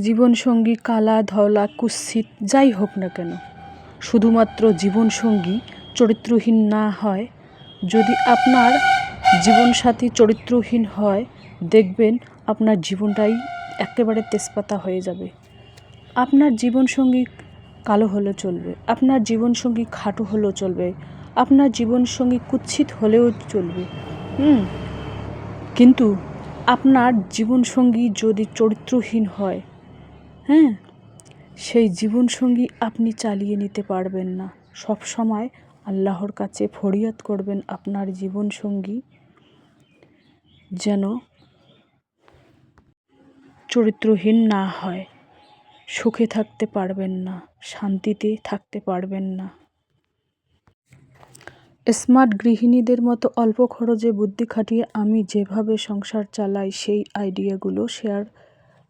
জীবনসঙ্গী, কালা, ধলা, কুৎসিত, যাই হোক না কেন, শুধুমাত্র জীবনসঙ্গী চরিত্রহীন না হয়। যদি আপনার জীবনসাথী চরিত্রহীন হয়, দেখবেন আপনার জীবনটাই একেবারে তেজপাতা হয়ে যাবে। আপনার জীবনসঙ্গী কালো হলেও চলবে, আপনার জীবনসঙ্গী খাটো হলেও চলবে, আপনার জীবনসঙ্গী কুৎসিত হলেও চলবে, হুম? কিন্তু আপনার জীবনসঙ্গী যদি চরিত্রহীন হয় হ্যাঁ সেই জীবনসঙ্গী আপনি চালিয়ে নিতে পারবেন না। সব সময় আল্লাহর কাছে ফরিয়াদ করবেন আপনার জীবনসঙ্গী যেন চরিত্রহীন না হয়, সুখে থাকতে পারবেন না, শান্তিতে থাকতে পারবেন না। স্মার্ট গৃহিণীদের মতো অল্প খরচে বুদ্ধি খাটিয়ে আমি যেভাবে সংসার চালাই, সেই আইডিয়াগুলো শেয়ার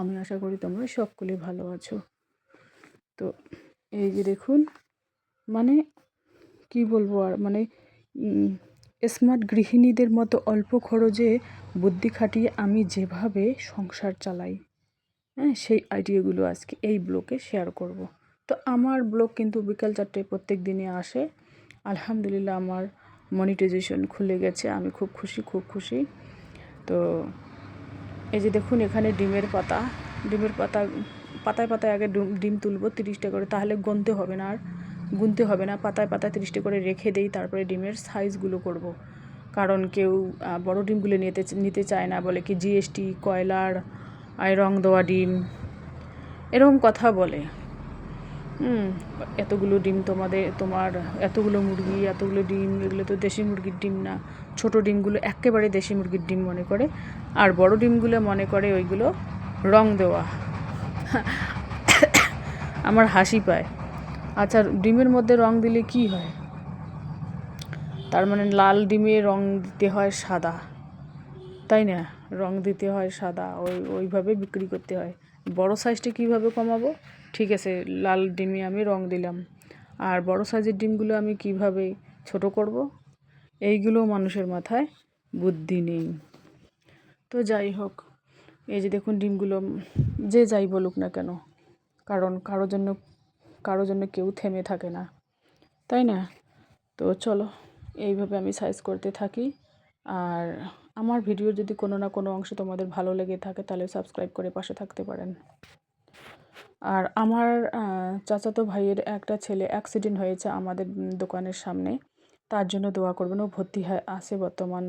আমি আশা করি তোমরা সকলেই ভালো আছো। তো এই যে দেখুন মানে কি বলব আর মানে স্মার্ট গৃহিণীদের মতো অল্প খরচে বুদ্ধি খাটিয়ে আমি যেভাবে সংসার চালাই হ্যাঁ সেই আইডিয়াগুলো আজকে এই ব্লগে শেয়ার করব। তো আমার ব্লগ কিন্তু বিকাল চারটে প্রত্যেক দিনে আসে। আলহামদুলিল্লাহ আমার মনিটাইজেশন খুলে গেছে, আমি খুব খুশি খুব খুশি। তো এই যে দেখুন, এখানে ডিমের পাতা। ডিমের পাতা, পাতায় পাতায় আগে ডিম তুলবো তিরিশটা করে, তাহলে গুনতে হবে না আর। গুনতে হবে না, পাতায় পাতায় তিরিশটা করে রেখে দেই, তারপরে ডিমের সাইজগুলো করব। কারণ কেউ বড় ডিমগুলো নিতে নিতে চায় না, বলে কি জিএসটি, কয়লার রং দেওয়া ডিম, এরকম কথা বলে। এতগুলো ডিম তোমাদের, তোমার এতগুলো মুরগি, এতগুলো ডিম, এগুলো তো দেশি মুরগির ডিম না। ছোট ডিমগুলো একেবারে দেশি মুরগির ডিম মনে করে। আর বড় ডিমগুলো মনে করে ওইগুলো রং দেওয়া। আমার হাসি পায়। আচ্ছা ডিমের মধ্যে রং দিলে কি হয়? তার মানে লাল ডিমে রং দিতে হয় সাদা। তাই না? রং দিতে হয় সাদা, ওই, ওইভাবে বিক্রি করতে হয়। বড় সাইজটা কীভাবে কমাবো? ঠিক আছে, লাল ডিমে আমি রং দিলাম। আর বড় সাইজের ডিমগুলো আমি কীভাবে ছোট করব? এইগুলো মানুষের মাথায় বুদ্ধি নেই। তো যাই হোক, এই যে দেখুন ডিমগুলো, যে যাই বলুক না কেন, কারণ কারোর জন্য কারোর জন্য কেউ থেমে থাকে না। তাই না? তো চলো, এইভাবে আমি সাইজ করতে থাকি। আর আমার ভিডিও যদি কোনো না কোনো অংশ তোমাদের ভালো লেগে থাকে, তাহলে সাবস্ক্রাইব করে পাশে থাকতে পারেন। আর আমার চাচাতো ভাইয়ের একটা ছেলে অ্যাক্সিডেন্ট হয়েছে আমাদের দোকানের সামনে। তার জন্য দোয়া করবেন, ও ভর্তি আছে বর্তমান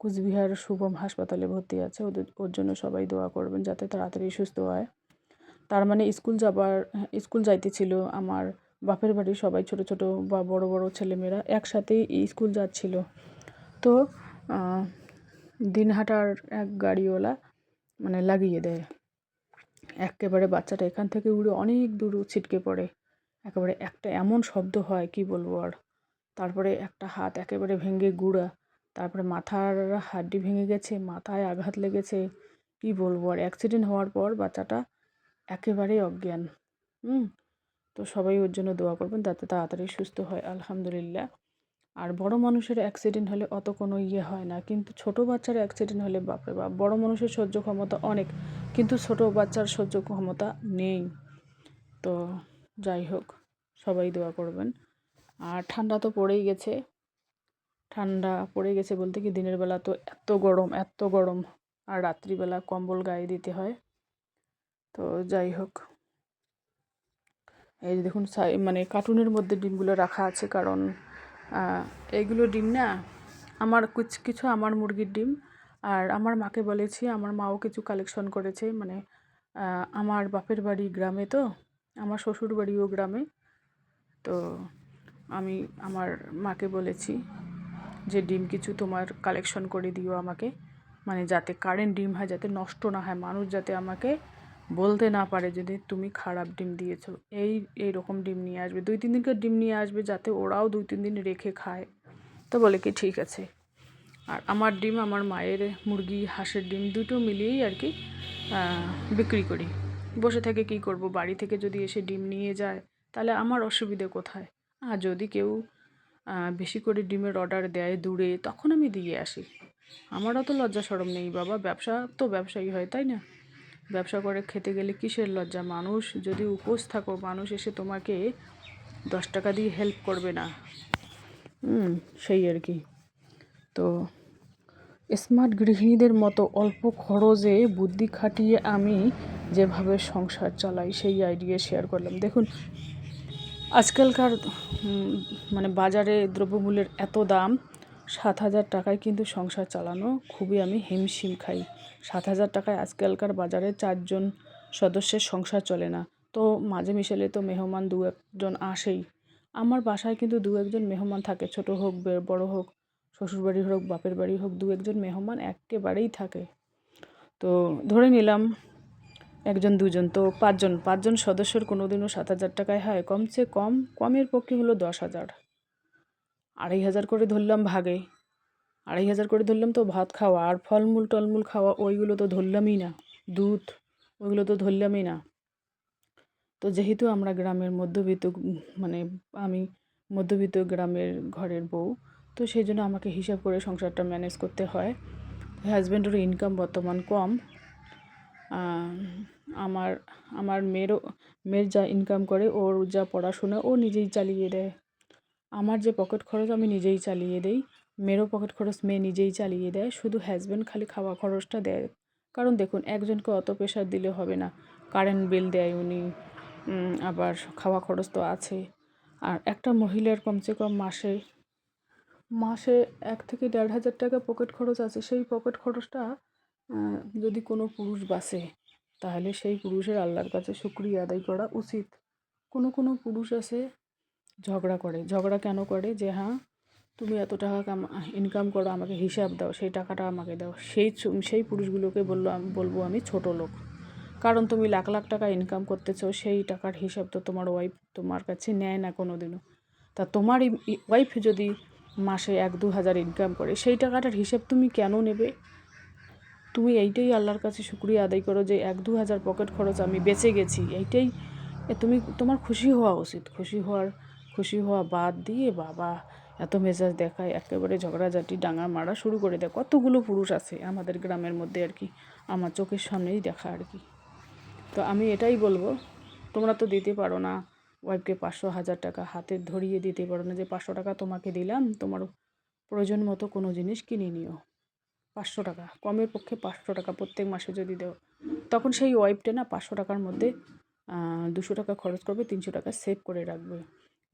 কুচবিহার শুভম হাসপাতালে ভর্তি আছে। ওদের, ওর জন্য সবাই দোয়া করবেন যাতে তাড়াতাড়ি সুস্থ হয়। তার মানে স্কুল যাবার, স্কুল যাইতেছিল আমার বাপের বাড়ির সবাই ছোট ছোট বা বড় বড় ছেলেমেয়েরা একসাথেই স্কুল যাচ্ছিল। তো দিনহাটার এক গাড়িওয়ালা মানে লাগিয়ে দেয়। একেবারে বাচ্চাটা এখান থেকে উড়ে অনেক দূর ছিটকে পড়ে। একেবারে একটা এমন শব্দ হয়, কি বলব আর? তারপরে একটা হাত একেবারে ভেঙে গুঁড়া, তারপরে মাথার হাড্ডি ভেঙে গেছে, মাথায় আঘাত লেগেছে, কি বলব আর? অ্যাক্সিডেন্ট হওয়ার পর বাচ্চাটা একেবারেই অজ্ঞান। হুম? তো সবাই ওর জন্য দোয়া করবেন, যাতে তাড়াতাড়ি সুস্থ হয়, আলহামদুলিল্লাহ। আর বড় মানুষের অ্যাক্সিডেন্ট হলে অত কোনো ইয়ে হয় না। কিন্তু ছোট বাচ্চার অ্যাক্সিডেন্ট হলে বাপরে বাপ, বড় মানুষের সহ্য ক্ষমতা অনেক, কিন্তু ছোট বাচ্চার সহ্য ক্ষমতা নেই। তো যাই হোক, সবাই দোয়া করবেন। আর ঠান্ডা তো পড়েই গেছে। ঠান্ডা পড়ে গেছে বলতে কি দিনের বেলা তো এত গরম এত গরম। আর রাত্রিবেলা কম্বল গায়ে দিতে হয়। তো যাই হোক। এই দেখুন মানে কার্টুনের মধ্যে ডিমগুলো রাখা আছে কারণ এইগুলো ডিম না, আমার কিছু কিছু আমার মুরগির ডিম, আর আমার মাকে বলেছি, আমার মাও কিছু কালেকশন করেছে মানে আমার বাপের বাড়ি গ্রামে তো, আমার শ্বশুর বাড়িও গ্রামে, তো আমি আমার মাকে বলেছি যে ডিম কিছু তোমার কালেকশন করে দিও আমাকে মানে যাতে কারেন্ট ডিম হয়, যাতে নষ্ট না হয়, মানুষ যাতে আমাকে বলতে না পারে যদি তুমি খারাপ ডিম দিয়েছ। এই এই রকম ডিম নিয়ে আসবে। দুই, তিন দিনকার ডিম নিয়ে আসবে যাতে ওরাও দুই, তিন দিন রেখে খায়। তো বলে কি, ঠিক আছে। আর আমার ডিম, আমার মায়ের মুরগি, হাঁসের ডিম দুটো মিলিয়েই আর কি বিক্রি করি। বসে থেকে কি করব? বাড়ি থেকে যদি এসে ডিম নিয়ে যায়, তাহলে আমার অসুবিধে কোথায়? আর যদি কেউ বেশি করে ডিমের অর্ডার দেয় দূরে, তখন আমি দিয়ে আসি। আমারও তো লজ্জা সরম নেই বাবা। ব্যবসা তো ব্যবসায়ী হয়, তাই না? ব্যবসা করে খেতে গেলে কিসের লজ্জা? মানুষ যদি উপোস থাকো, মানুষ এসে তোমাকে দশ টাকা দিয়ে হেল্প করবে না। সেই আর কি। তো স্মার্ট গৃহিণীদের মতো অল্প খরচে বুদ্ধি খাটিয়ে আমি যেভাবে সংসার চালাই, সেই আইডিয়া শেয়ার করলাম। দেখুন, আজকালকার মানে বাজারে দ্রব্যমূল্যের এত দাম সাত হাজার টাকায় কিন্তু সংসার চালানো খুবই আমি হিমশিম খাই। সাত হাজার টাকায় আজকালকার বাজারে চারজন সদস্যের সংসার চলে না। তো মাঝে মিশেলে তো মেহমান দু একজন আসেই। আমার বাসায় কিন্তু দু একজন মেহমান থাকে, ছোট হোক বড় হোক, শ্বশুরবাড়ি হোক, বাপের বাড়ি হোক, দু একজন মেহমান একেবারেই থাকে। তো ধরে নিলাম একজন, দুজন, তো পাঁচজন পাঁচজন সদস্যর কোনো দিনও সাত হাজার টাকায় হয়। কমসে কম, কমের পক্ষে হলো দশ হাজার। আড়াই হাজার করে ধরলাম ভাগে। আড়াই হাজার করে ধরলাম তো ভাত খাওয়া, আর ফলমূল টলমূল খাওয়া, ওইগুলো তো ধরলামই না। দুধ, ওইগুলো তো ধরলামই না। তো যেহেতু আমরা গ্রামের মধ্যবিত্ত মানে আমি মধ্যবিত্ত গ্রামের ঘরের বউ, তো সেই জন্য আমাকে হিসাব করে সংসারটা ম্যানেজ করতে হয়। হাজব্যান্ডের ইনকাম বর্তমান কম। আমার আমার মেয়েরও, মেয়ের যা ইনকাম করে, ওর যা পড়াশোনা, ও নিজেই চালিয়ে দেয়। আমার যে পকেট খরচ আমি নিজেই চালিয়ে দেই। মেয়েরও পকেট খরচ মেয়ে নিজেই চালিয়ে দেয়। শুধু হাজব্যান্ড খালি খাওয়া খরচটা দেয়। কারণ দেখুন, একজনকে অত প্রেশার দিলে হবে না। কারেন্ট বিল দেয় উনি আবার খাওয়া খরচ তো আছে। আর একটা মহিলার কমসে কম মাসে মাসে এক থেকে দেড় হাজার টাকা পকেট খরচ আছে। সেই পকেট খরচটা যদি কোনো পুরুষ বাসে তাহলে সেই পুরুষের আল্লাহর কাছে শুক্রিয়া আদায় করা উচিত। কোনো কোনো পুরুষ আছে ঝগড়া করে। ঝগড়া কেন করে? যে হ্যাঁ তুমি এত টাকা কাম ইনকাম করো, আমাকে হিসাব দাও, সেই টাকাটা আমাকে দাও। সেই সেই পুরুষগুলোকে বলল বলব আমি ছোট লোক। কারণ তুমি লাখ লাখ টাকা ইনকাম করতেছো, সেই টাকার হিসাব তো তোমার ওয়াইফ তোমার কাছে নেয় না কোনো দিনও তা তোমার ওয়াইফ যদি মাসে এক, দু হাজার ইনকাম করে, সেই টাকাটার হিসাব তুমি কেন নেবে? তুমি এইটাই আল্লাহর কাছে শুক্রিয়া আদায় করো যে, এক, দু হাজার পকেট খরচ আমি বেঁচে গেছি। এইটাই তুমি, তোমার খুশি হওয়া উচিত। খুশি হওয়ার খুশি হওয়া বাদ দিয়ে বাবা এত মেজাজ দেখায়, একেবারে ঝগড়াঝাটি ডাঙা মারা শুরু করে দেয়। কতগুলো পুরুষ আছে আমাদের গ্রামের মধ্যে আর কি, আমার চোখের সামনেই দেখা আর কি। তো আমি এটাই বলব, তোমরা তো দিতে পারো না, ওয়াইফকে পাঁচশো হাজার টাকা হাতে ধরিয়ে দিতে পারো না যে, পাঁচশো টাকা তোমাকে দিলাম, তোমার প্রয়োজন মতো কোনো জিনিস কিনে নিও। পাঁচশো টাকা, কমের পক্ষে পাঁচশো টাকা প্রত্যেক মাসে যদি দেও, তখন সেই ওয়াইফটা না পাঁচশো টাকার মধ্যে দুশো টাকা খরচ করবে, তিনশো টাকা সেভ করে রাখবে।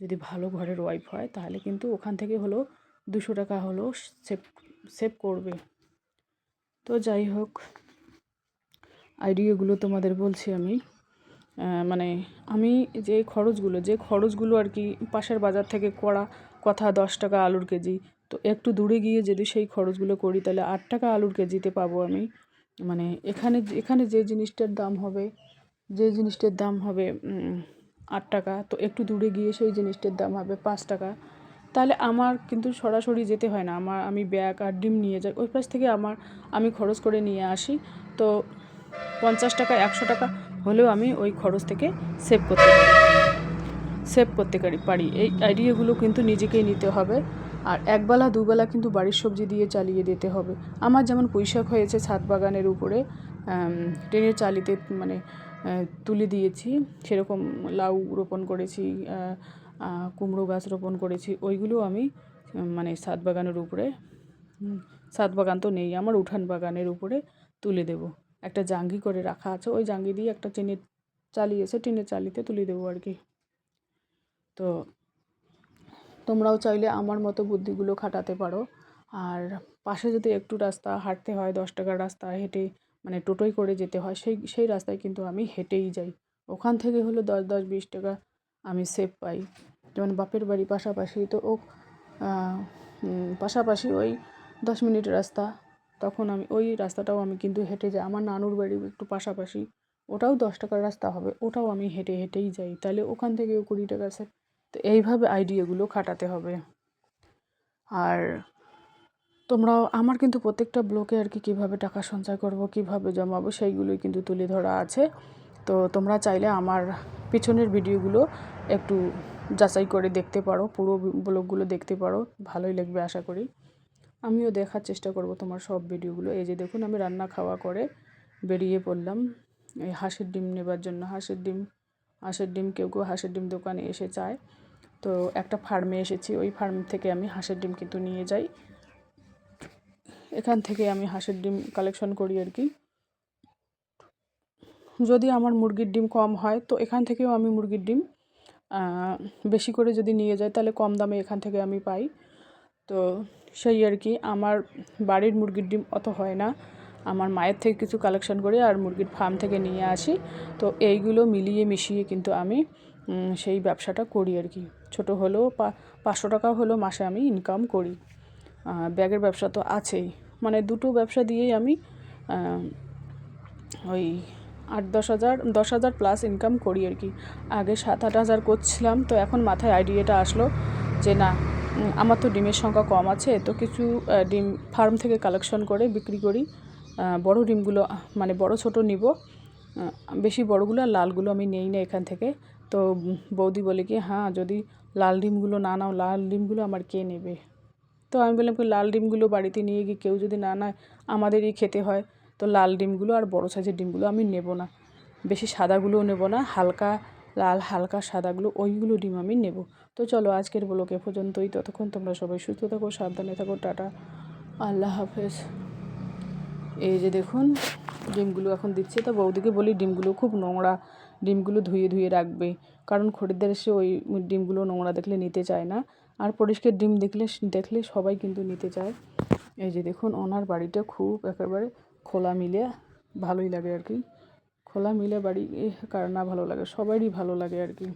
যদি ভালো ঘরের ওয়াইফ হয়, তাহলে কিন্তু ওখান থেকে হলো দুশো টাকা হলো সেভ সেভ করবে। তো যাই হোক আইডিয়াগুলো তোমাদের বলছি আমি। মানে আমি যে খরচগুলো যে খরচগুলো আর কি পাশের বাজার থেকে করা কথা দশ টাকা আলুর কেজি, তো একটু দূরে গিয়ে যদি সেই খরচগুলো করি, তাহলে আট টাকা আলুর কেজিতে পাবো আমি। মানে এখানে এখানে যে জিনিসটার দাম হবে, যে জিনিসটার দাম হবে আট টাকা। তো একটু দূরে গিয়ে সেই জিনিসটার দাম হবে পাঁচ টাকা। তাহলে আমার কিন্তু সরাসরি যেতে হয় না। আমার, আমি ব্যাগ আর ডিম নিয়ে যাই। ওই পাশ থেকে আমার, আমি খরচ করে নিয়ে আসি। তো পঞ্চাশ টাকা, একশো টাকা হলেও আমি ওই খরচ থেকে সেভ করতে পারি। সেভ করতে পারি এই আইডিয়াগুলো কিন্তু নিজেকেই নিতে হবে। আর একবেলা, দুবেলা কিন্তু বাড়ির সবজি দিয়ে চালিয়ে দিতে হবে। আমার যেমন পুঁইশাক হয়েছে ছাদ বাগানের উপরে ট্রেনের চালিতে মানে তুলে দিয়েছি। সেরকম লাউ রোপণ করেছি কুমড়ো গাছ রোপণ করেছি। ওইগুলো আমি মানে ছাদ বাগানের উপরে ছাদ বাগান তো নেই, আমার উঠান বাগানের উপরে তুলে দেব। একটা জাঙ্গি করে রাখা আছে, ওই জাঙ্গি দিয়ে একটা টিনের চালিয়েছে টিনের চালিতে তুলে দেবো আর কি। তো তোমরাও চাইলে আমার মতো বুদ্ধিগুলো খাটাতে পারো। আর পাশে যদি একটু রাস্তা হাঁটতে হয়, দশ টাকার রাস্তা হেঁটে মানে টোটোয় করে যেতে হয়, সেই সেই রাস্তায় কিন্তু আমি হেঁটেই যাই। ওখান থেকে হলো দশ দশ, বিশ টাকা আমি সেভ পাই। যেমন বাপের বাড়ি পাশাপাশি তো ও পাশাপাশি ওই দশ মিনিট রাস্তা, তখন আমি ওই রাস্তাটাও আমি কিন্তু হেঁটে যাই। আমার নানুর বাড়ি একটু পাশাপাশি ওটাও দশ টাকার রাস্তা হবে, ওটাও আমি হেঁটে, হেঁটেই যাই। তাহলে ওখান থেকেও কুড়ি টাকা আছে। তো এইভাবে আইডিয়াগুলো খাটাতে হবে। আর তোমরাও আমার কিন্তু প্রত্যেকটা ব্লকে আর কি কীভাবে টাকা সঞ্চয় করব, কীভাবে জমাবো, সেইগুলোই কিন্তু তুলে ধরা আছে। তো তোমরা চাইলে আমার পিছনের ভিডিওগুলো একটু যাচাই করে দেখতে পারো, পুরো ব্লগগুলো দেখতে পারো, ভালোই লাগবে আশা করি। আমিও দেখার চেষ্টা করব তোমার সব ভিডিওগুলো এই যে দেখুন, আমি রান্না খাওয়া করে বেরিয়ে পড়লাম। এই হাঁসের ডিম নেবার জন্য হাঁসের ডিম হাঁসের ডিম কেউ কেউ হাঁসের ডিম দোকানে এসে চায়। তো একটা ফার্মে এসেছি, ওই ফার্ম থেকে আমি হাঁসের ডিম কিন্তু নিয়ে যাই। এখান থেকে আমি হাঁসের ডিম কালেকশন করি আর কি। যদি আমার মুরগির ডিম কম হয়, তো এখান থেকেও আমি মুরগির ডিম বেশি করে যদি নিয়ে যাই, তাহলে কম দামে এখান থেকে আমি পাই। তো সেই আর কি, আমার বাড়ির মুরগির ডিম অত হয় না। আমার মায়ের থেকে কিছু কালেকশন করি আর মুরগির ফার্ম থেকে নিয়ে আসি। তো এইগুলো মিলিয়ে মিশিয়ে কিন্তু আমি সেই ব্যবসাটা করি আর কি। ছোটো হলেও পাঁচশো টাকা হলেও মাসে আমি ইনকাম করি। ব্যাগের ব্যবসা তো আছেই। মানে দুটো ব্যবসা দিয়েই আমি ওই আট দশ হাজার দশ হাজার প্লাস ইনকাম করি আর কি। আগে সাত আট হাজার করছিলাম, তো এখন মাথায় আইডিয়াটা আসলো যে না আমার তো ডিমের সংখ্যা কম আছে, তো কিছু ডিম ফার্ম থেকে কালেকশন করে বিক্রি করি। বড় ডিমগুলো মানে বড় ছোট নিব বেশি বড়গুলো আর লালগুলো আমি নেই না এখান থেকে। তো বৌদি বলে কি হ্যাঁ যদি লাল ডিমগুলো না নাও, লাল ডিমগুলো আমার কে নেবে? তো আমি বললাম কি, লাল ডিমগুলো বাড়িতে নিয়ে গিয়ে কেউ যদি না নেয়, আমাদেরই খেতে হয়। তো লাল ডিমগুলো আর বড়ো সাইজের ডিমগুলো আমি নেব না। বেশি সাদাগুলোও নেব না, হালকা লাল, হালকা সাদাগুলো, ওইগুলো ডিম আমি নেব। তো চলো আজকের ব্লকে পর্যন্তই। ততক্ষণ তোমরা সবাই সুস্থ থাকো, সাবধানে থাকো, টাটা। আল্লাহ হাফেজ। এই যে দেখুন, ডিমগুলো এখন দিচ্ছে। তো বৌদিকে বলি, ডিমগুলো খুব নোংরা। ডিমগুলো ধুয়ে ধুয়ে রাখবে। কারণ খরিদ্দার এসে ওই ডিমগুলো নোংরা দেখলে নিতে চায় না। আর পরিষ্কার ডিম দেখলে দেখলে সবাই কিন্তু নিতে চায়। এই যে দেখুন, ওনার বাড়িটা খুব একেবারে খোলা মিলে, ভালোই লাগে আর কি। খোলা মিলে বাড়ি কার না ভালো লাগে, সবারই ভালো লাগে আর কি।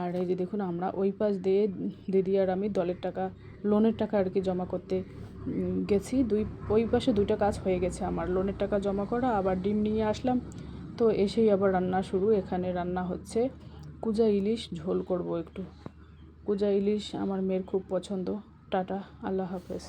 আর এই যে দেখুন, আমরা ওই পাশ দিয়ে দিদি আর আমি দলের টাকা, লোনের টাকা আর কি জমা করতে গেছি। দুই, ওই পাশে দুইটা কাজ হয়ে গেছে আমার, লোনের টাকা জমা করা, আবার ডিম নিয়ে আসলাম। তো এসেই আবার রান্না শুরু, এখানে রান্না হচ্ছে। কুজা ইলিশ ঝোল করব একটু। কুজা ইলিশ আমার মেয়ের খুব পছন্দ। টাটা আল্লাহ হাফেজ।